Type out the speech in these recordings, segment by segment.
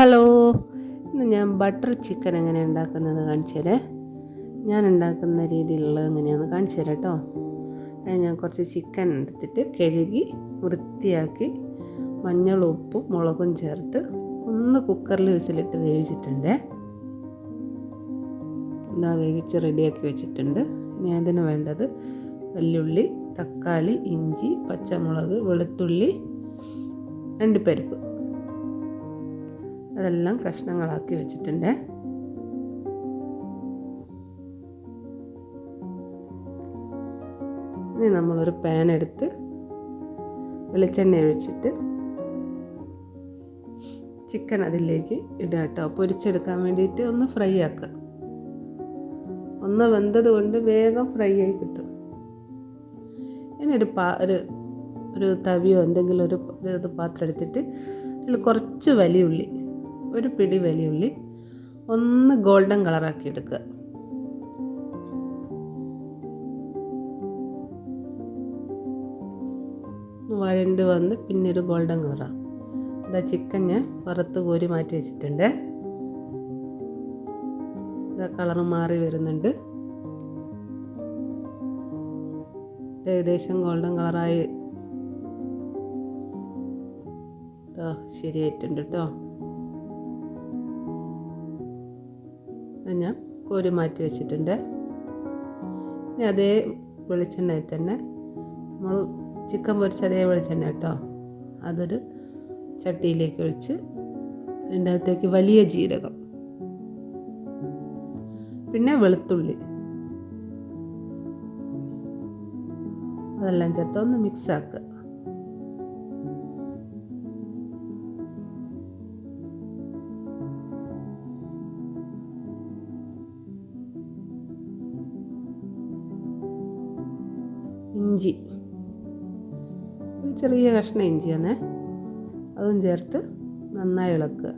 Hello ഇന്ന് ഞാൻ butter chicken എങ്ങനെ ഉണ്ടാക്കുന്നത് കാണിച്ചു തരേ. ഞാൻ ഉണ്ടാക്കുന്ന രീതിയിലുള്ളത് എങ്ങനെയാണെന്ന് കാണിച്ചു തരാം കേട്ടോ. ഞാൻ കുറച്ച് ചിക്കൻ എടുത്തിട്ട് കഴുകി വൃത്തിയാക്കി മഞ്ഞളും ഉപ്പും മുളകും ചേർത്ത് ഒന്ന് കുക്കറിൽ വിസിലിട്ട് വേവിച്ചിട്ടുണ്ട്. ഇതാ വേവിച്ച് റെഡിയാക്കി വെച്ചിട്ടുണ്ട്. ഇനി അതിന് വേണ്ടത് വെല്ലുള്ളി തക്കാളി ഇഞ്ചി പച്ചമുളക് വെളുത്തുള്ളി അണ്ടിപ്പരിപ്പ് അതെല്ലാം കഷ്ണങ്ങളാക്കി വെച്ചിട്ടുണ്ട്. ഇനി നമ്മളൊരു പാൻ എടുത്ത് വെളിച്ചെണ്ണ ഒഴിച്ചിട്ട് ചിക്കൻ അതിലേക്ക് ഇടുക കേട്ടോ. പൊരിച്ചെടുക്കാൻ വേണ്ടിയിട്ട് ഒന്ന് ഫ്രൈ ആക്കുക ഒന്ന് വെന്തത് കൊണ്ട് വേഗം ഫ്രൈ ആയി കിട്ടും. ഇനി ഒരു പാ ഒരു ഒരു തവിയോ എന്തെങ്കിലും ഒരു ഇത് പാത്രം എടുത്തിട്ട് അതിൽ കുറച്ച് വലിയുള്ളി ഒരു പിടി വലിയുള്ളി ഒന്ന് ഗോൾഡൻ കളറാക്കി എടുക്കുക. വഴണ്ട് വന്ന് പിന്നെ ഒരു ഗോൾഡൻ കളറാണ് ഇതാ ചിക്കൻ ഞാൻ വറുത്ത് കോരി മാറ്റി വെച്ചിട്ടുണ്ട്. ഇതാ കളർ മാറി വരുന്നുണ്ട്. ഏകദേശം ഗോൾഡൻ കളറായി. ശരിയായിട്ടുണ്ട് കേട്ടോ ഞാൻ കോരി മാറ്റി വെച്ചിട്ടുണ്ട്. ഇനി അതേ വെളിച്ചെണ്ണയിൽ തന്നെ നമ്മൾ ചിക്കൻ പൊരിച്ച അതേ വെളിച്ചെണ്ണ കേട്ടോ. അതൊരു ചട്ടിയിലേക്ക് ഒഴിച്ച് അതിന്റെ അകത്തേക്ക് വലിയ ജീരകം. പിന്നെ വെളുത്തുള്ളി. അതെല്ലാം ചേർത്ത് ഒന്ന് മിക്സ് ആക്കുക. ഇഞ്ചി. ഒരു ചെറിയ കഷ്ണം ഇഞ്ചിയാണേ. അതും ചേർത്ത് നന്നായി ഇളക്കുക.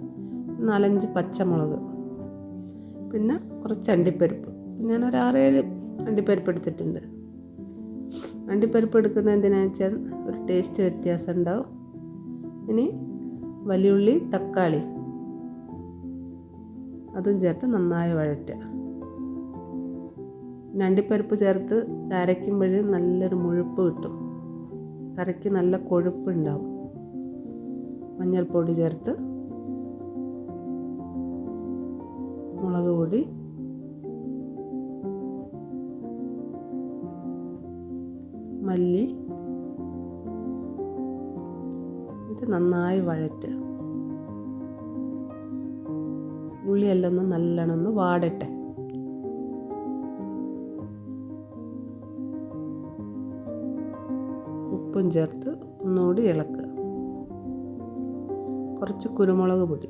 നാലഞ്ച് പച്ചമുളക്. പിന്നെ കുറച്ച് അണ്ടിപ്പരിപ്പ്. ഞാനൊരു ആറേഴ് അണ്ടിപ്പരിപ്പ് എടുത്തിട്ടുണ്ട്. അണ്ടിപ്പരിപ്പ് എടുക്കുന്നത് എന്തിനാണെന്ന് വെച്ചാൽ ഒരു ടേസ്റ്റ് വ്യത്യാസം ഉണ്ടാവും. ഇനി വലിയുള്ളി തക്കാളി. അതും ചേർത്ത് നന്നായി വഴറ്റുക. പിന്നെ അണ്ടിപ്പരിപ്പ് ചേർത്ത് അരയ്ക്കുമ്പോൾ നല്ലൊരു മുഴുപ്പ് കിട്ടും. കറിക്ക് നല്ല കൊഴുപ്പ് ഉണ്ടാവും മഞ്ഞൾപ്പൊടി ചേർത്ത് മുളക് പൊടി. മല്ലി. എന്നിട്ട് നന്നായി വഴറ്റുക ഉള്ളിയെല്ലാം ഒന്ന് നല്ലോണം ഒന്ന് വാടട്ടെ. ഉപ്പും ചേർത്ത് ഒന്നുകൂടി ഇളക്കുക. കുറച്ച് കുരുമുളക് പൊടി.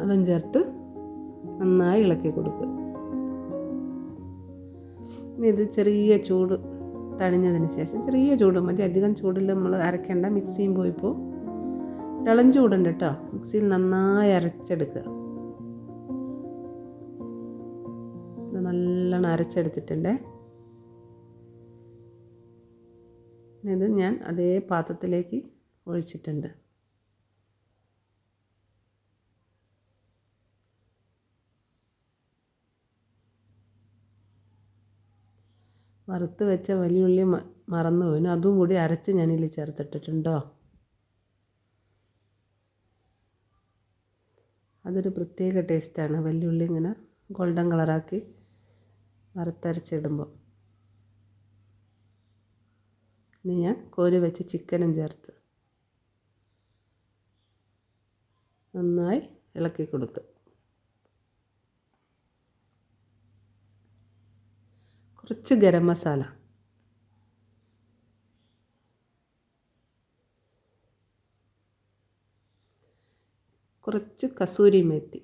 അതും ചേർത്ത് നന്നായി ഇളക്കി കൊടുക്കുക. ഇനി ഇത് ചെറിയ ചൂട് തണിഞ്ഞതിന് ശേഷം ചെറിയ ചൂട് മതി. അധികം ചൂടിൽ നമ്മൾ അരക്കേണ്ട മിക്സിയും പോയിപ്പോൾ ഇളം ചൂടുണ്ട് കേട്ടോ. മിക്സിയിൽ നന്നായി അരച്ചെടുക്കുക. നല്ലോണം അരച്ചെടുത്തിട്ടുണ്ടേ. ഇത് ഞാൻ അതേ പാത്രത്തിലേക്ക് ഒഴിച്ചിട്ടുണ്ട്. വറുത്ത് വെച്ച വലിയുള്ളി മറന്നു പോയിന് അതും കൂടി അരച്ച് ഞാനിതിൽ ചേർത്തിട്ടിട്ടുണ്ടോ? അതൊരു പ്രത്യേക ടേസ്റ്റാണ് വലിയുള്ളി ഇങ്ങനെ ഗോൾഡൻ കളറാക്കി വറുത്തരച്ചിടുമ്പോൾ. ഇനി ഞാൻ കോരി വെച്ച ചിക്കനും ചേർത്ത് നന്നായി ഇളക്കി കൊടുക്കുക കുറച്ച് ഗരം മസാല. കുറച്ച് കസൂരി മേത്തി.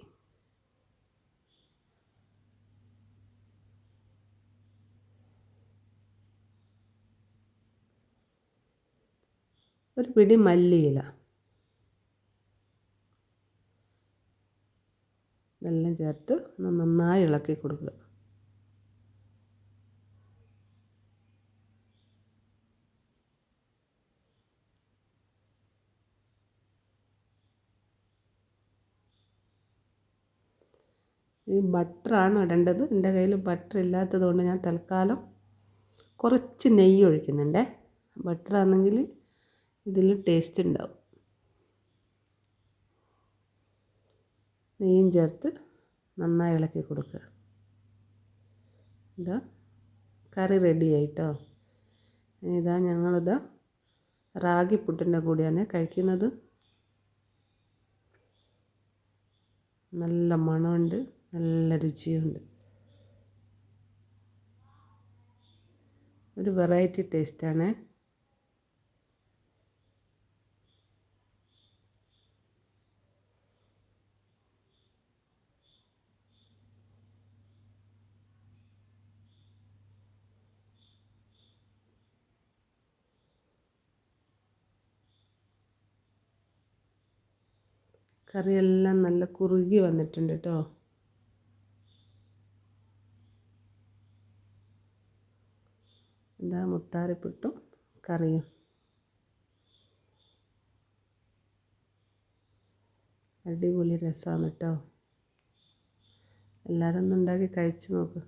ഒരു പിടി മല്ലിയില. ഇതെല്ലാം ചേർത്ത് ഒന്ന് നന്നായി ഇളക്കി കൊടുക്കുക. ഈ ബട്ടറാണ് ഇടേണ്ടത്. എന്റെ കയ്യിൽ ബട്ടർ ഇല്ലാത്തത് കൊണ്ട് ഞാൻ തൽക്കാലം കുറച്ച് നെയ്യ് ഒഴിക്കുന്നുണ്ടേ. ബട്ടറാണെങ്കിൽ ഇതിൽ ടേസ്റ്റ് ഉണ്ടാവും നെയ്യും ചേർത്ത് നന്നായി ഇളക്കി കൊടുക്കുക. ഇതാ കറി റെഡി ആയിട്ടോ? ഇതാ ഞങ്ങളിതാ റാഗി പുട്ടിന്റെ കൂടെയാണ് കഴിക്കുന്നത്. നല്ല മണമുണ്ട് നല്ല രുചിയുണ്ട്. ഒരു വെറൈറ്റി ടേസ്റ്റാണ് കറിയെല്ലാം നല്ല കുറുകി വന്നിട്ടുണ്ട് കേട്ടോ എന്താ മുത്താറിപ്പിട്ടും കറിയും. അടിപൊളി രസമാണ് കേട്ടോ എല്ലാവരും ഒന്ന് ഉണ്ടാക്കി കഴിച്ച് നോക്ക്.